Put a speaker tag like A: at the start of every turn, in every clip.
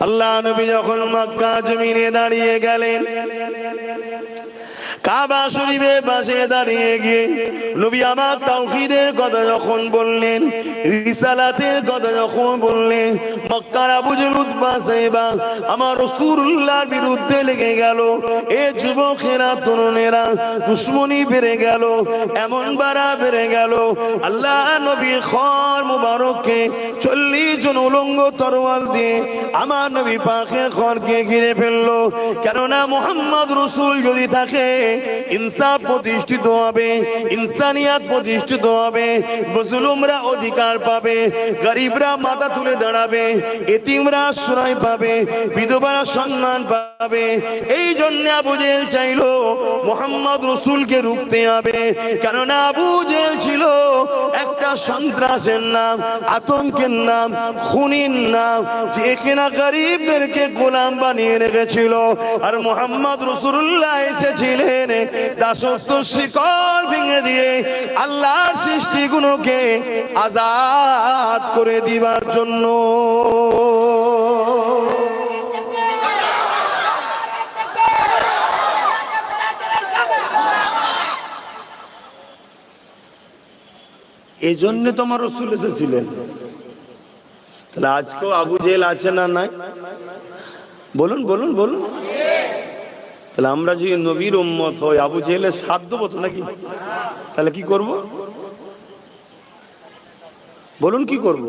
A: আল্লাহ নবী যখন মক্কা জমিনে দাঁড়িয়ে গেলেন কাবা শরীফের পাশে দাঁড়িয়ে গিয়ে নবী আমার তাওহীদের কথা যখন বললেন, রিসালাতের কথা যখন বললেন, মক্কার আবু জলুদ বাসাইবা আমার রাসূলুল্লাহর বিরুদ্ধে লেগে গেল। এ যুবকেরা, তরুণেরা দুশ্মনী বেড়ে গেল, এমন বাড়া বেড়ে গেল। আল্লাহ নবী খর মুবারককে চল্লিশ জন উলঙ্গ তরোয়াল দিয়ে আমার নবী পাখে খড়কে ঘিরে ফেলল। কেননা মোহাম্মদ রসুল যদি থাকে ইনসাফ প্রতিষ্ঠিত হবে, ইনসানিয়াত প্রতিষ্ঠিত হবে, মুসলুমরা অধিকার পাবে, গরিবরা মাথা তুলে দাঁড়াবে, এতিমরা আশ্রয় পাবে, বিধবারা সম্মান পাবে। এই জন্য আবু জেল চাইলো মোহাম্মদ রসুলকে রুখতে হবে। কেননা আবু জেল ছিল একটা সন্ত্রাসের নাম, আতঙ্কের নাম, খুনির নাম, যে কিনা গরিবদেরকে গোলাম বানিয়ে রেখেছিল। আর মোহাম্মদ রসুল্লাহ এসেছিলেন দাসত্ব শিকল ভেঙে দিয়ে আল্লাহর সৃষ্টিগুলোকে আজাদ করে দিবার জন্য। এই জন্য তোমার রসুল এসেছিলেন। তাহলে আজকেও আবু জেল আছে না নাই? বলুন বলুন বলুন। তাহলে আমরা যদি নবীর উম্মত হই, আবু জেলের সাথ দেবো তো নাকি? তাহলে কি করব? বলুন কি করব?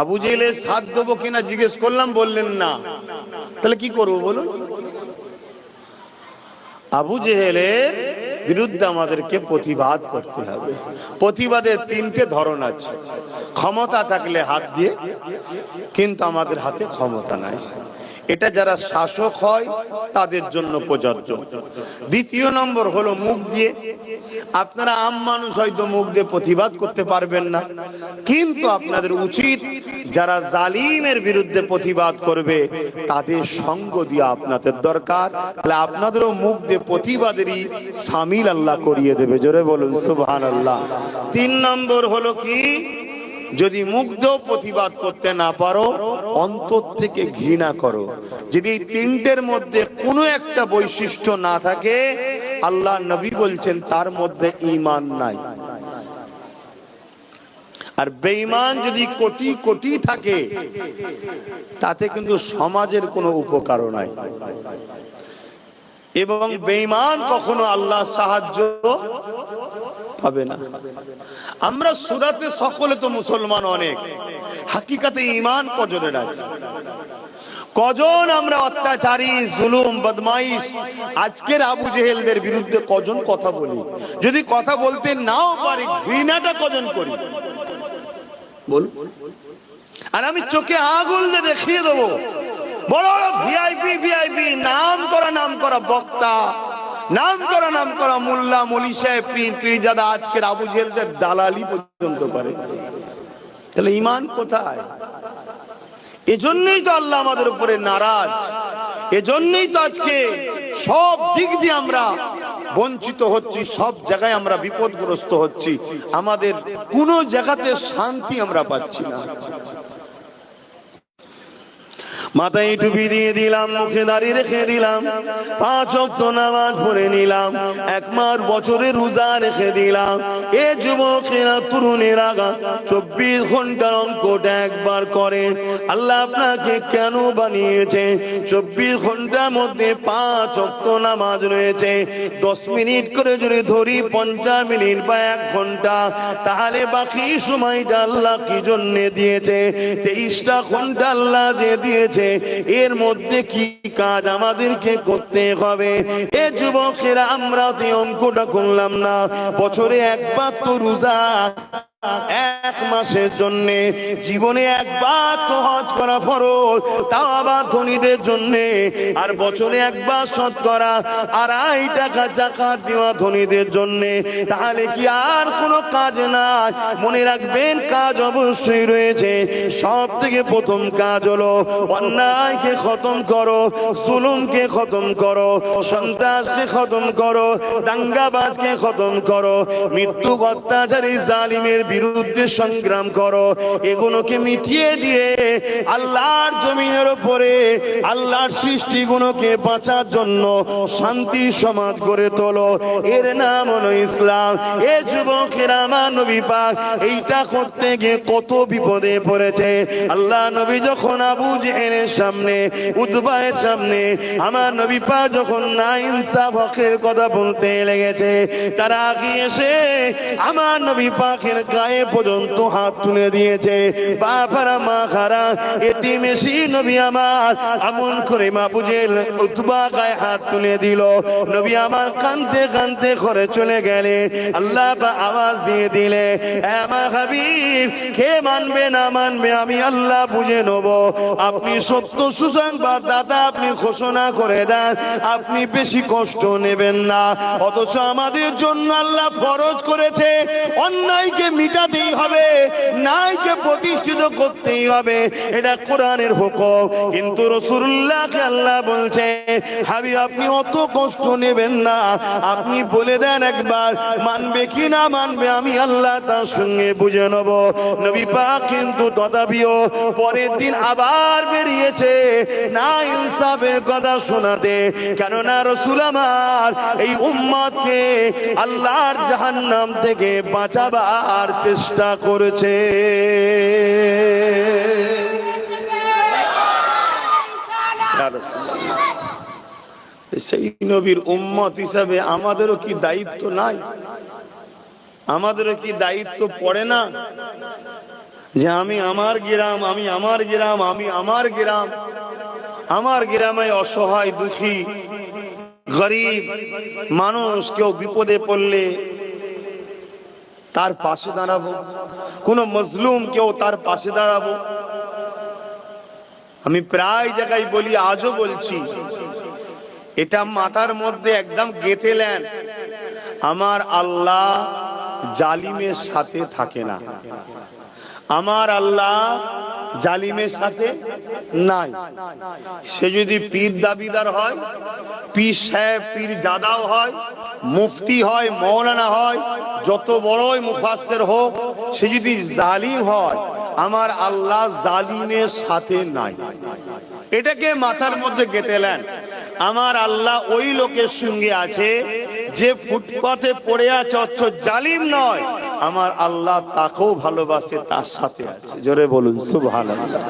A: আবু জেলের সাথ দেবো কিনা জিজ্ঞেস করলাম, বললেন না। তাহলে কি করব বলুন? আবু জেহেলের বিরুদ্ধে আমাদেরকে প্রতিবাদ করতে হবে। প্রতিবাদের তিনটে ধরন আছে। ক্ষমতা থাকলে হাত দিয়ে, কিন্তু আমাদের হাতে ক্ষমতা নাই। এটা যারা শাসক হয়, তাদের জন্য প্রযোজ্য। দ্বিতীয় নম্বর হলো মুখ দিয়ে। আপনারা আম মানুষ হয়তো মুখ দিয়ে প্রতিবাদ করতে পারবেন না। কিন্তু আপনাদের উচিত যারা জালিমের বিরুদ্ধে প্রতিবাদ করবে, তাদের সঙ্গ দিয়ে আপনাদের দরকার। তাহলে আপনাদেরও মুখ দিয়ে প্রতিবাদেরই সামিল আল্লাহ করিয়ে দেবে। জোরে বলুন সুবহান আল্লাহ তিন নম্বর হলো কি? যদি মুগ্ধ প্রতিবাদ করতে না পারো, অন্তর থেকে ঘৃণা করো। যদি তিনটের মধ্যে কোনো একটা বৈশিষ্ট্য না থাকে, আল্লাহ নবী বলছেন, তার মধ্যে ঈমান নাই। আর বেঈমান যদি কোটি কোটি থাকে, তাতে কিন্তু সমাজের কোনো উপকার নাই। এবং বেঈমান কখনো আল্লাহ সাহায্য পাবে না। আমরা সুরাতে সকলে তো মুসলমান অনেক। হাকিকাতে ইমান কজনের আছে? কজন আমরা অত্যাচারী, জুলুম, বদমাইশ? আজকের আবু জেহেলদের বিরুদ্ধে কজন কথা বলি? যদি কথা বলতে নাও পারি, ঘৃণাটা কজন করি? বল আর আমি চোখে দিয়ে দেখিয়ে দেবো। বড় বড় ভিআইপি ভিআইপি নাম করা নাম করা বক্তা নাম করা নাম করা, মোল্লা, মলি সাহেব পীর আজকের আবু জেলদের দালালি পর্যন্ত করে। তাহলে ইমান কোথায়? এজন্যই তো আল্লাহ আমাদের উপরে নারাজ। এজন্যই তো আজকে সব দিক দিয়ে আমরা বঞ্চিত হচ্ছি, সব জায়গায় আমরা বিপদগ্রস্ত হচ্ছি। আমাদের কোনো জায়গাতে শান্তি আমরা পাচ্ছি না। মাথায় টুপি দিয়ে দিলাম, মুখে দাঁড়িয়ে রেখে দিলাম, পাঁচ অক্ত নামাজ পড়ে নিলাম, এক মাস বছরে রোজা রেখে দিলাম। এ যুবকেরা তরুণেরা চব্বিশ ঘণ্টার অঙ্কটা একবার করেন। আল্লাহ আপনাকে কেন বানিয়েছে? চব্বিশ ঘণ্টার মধ্যে পাঁচ অক্ত নামাজ রয়েছে। দশ মিনিট করে যদি ধরি, পঞ্চাশ মিনিট বা এক ঘণ্টা, তাহলে বাকি সময়টা আল্লাহ কি জন্যে দিয়েছে? তেইশটা ঘণ্টা আল্লাহ যে দিয়েছে এর মধ্যে কি কাজ আমাদেরকে করতে হবে? এ যুবকেরা, আমরা অঙ্কটা করলাম না। বছরে একবার তো রোজা এক মাসের জন্য জীবনে একবার তো হজ করা ফরজ, তাও আবার ধনীদের জন্য। আর বছরে একবার শতকরা আড়াই টাকা জাকাত দেওয়া ধনীদের জন্য। তাহলে কি আর কোনো কাজ নাই? মনে রাখবেন, কাজ অবশ্যই রয়েছে। সব থেকে প্রথম কাজ হলো অন্যায়কে খতম করো, জুলুমকে খতম করো, সন্ত্রাসকে খতম করো, দাঙ্গাবাজকে খতম করো। মৃত্যু অত্যাচারী জালিমের বিরুদ্ধে সংগ্রাম করো। এগুলোকে মিটিয়ে দিয়ে আল্লাহর জমিনের উপরে, আল্লাহর সৃষ্টিগুলোকে বাঁচার জন্য শান্তি সমাজ গড়ে তোলো। এর নাম হলো ইসলাম। এ যুবকেরা আমার নবী পাক এইটা করতে গিয়ে কত বিপদে পড়েছে। আল্লাহ নবী যখন আবু জেহেলের সামনে উদ্বাহের সামনে, আমার নবী পাক যখন না ইনসাফ হকের কথা বলতে লেগেছে, তারা আগে এসে আমার নবী পাকের গায়ে পর্যন্ত হাত তুলে দিয়েছে। বাবারা মা খারা এতিমেশি নবী আমার এমন করে মা বুঝেল, উতবা গায়ে হাত তুলে দিল। নবী আমার কানতে কানতে করে চলে গেলে, আল্লাহ বা আওয়াজ দিয়ে দিলে আমার হাবিব, কে মানবে না মানবে আমি আল্লাহ বুঝে নেব। আপনি সত্য সুসংবাদ দাদা আপনি ঘোষণা করে দেন, আপনি বেশি কষ্ট নেবেন না। অথচ আমাদের জন্য আল্লাহ ফরজ করেছে, অন্যায়কে মিটাতেই হবে। নাইকে প্রতিষ্ঠিত করতেই হবে। এটা কোরআনের হুকুম। কিন্তু রসুল্লাহকে আল্লাহ বলছে হাবি আপনি অত কষ্ট নেবেন না। আপনি বলে দেন একবার, মানবে কি না মানবে আমি আল্লাহ তার সঙ্গে বুঝে নেব। নবী পাক কিন্তু তথাপিও পরের দিন আবার বেরিয়েছে। না ইনসাফের কথা শোনাতে। কেননা রসুল আমার এই উম্মতকে আল্লাহর জাহান্নাম থেকে বাঁচাবার চেষ্টা করেছে। সেই নবীর উম্মত হিসাবে আমাদেরও কি দায়িত্ব নাই? আমাদেরও কি দায়িত্ব পড়ে না? যে আমি আমার গ্রাম আমি আমার গ্রাম আমি আমার গ্রাম আমার গ্রামে অসহায় দুঃখী গরিব মানুষ কেউ বিপদে পড়লে তার পাশে দাঁড়াবো। কোন মজলুম কেউ তার পাশে দাঁড়াবো। আমি প্রায় জায়গায় বলি, আজও বলছি, এটা মাথার মধ্যে একদম গেঁথেলেন আমার আল্লাহ জালিমের সাথে থাকে না। আমার আল্লাহ জালিমের সাথে নাই। সে যদি পীর দাবিদার হয়, পীর সাহেব, পীর জাদাও হয়, মুফতি হয়, মৌলানা হয়, যত বড়ই মুফাসের হোক, সে যদি জালিম হয়, আমার আল্লাহ জালিমের সাথে নাই। এটাকে মাথার মধ্যে গেঁথেলেন আমার আল্লাহ ওই লোকের সঙ্গে আছে, যে ফুটপাতে পড়ে আছে, অথচ জালিম নয়। আমার আল্লাহ তাকেও ভালোবাসে, তার সাথে আছে। জোরে বলুন, সুবহানাল্লাহ।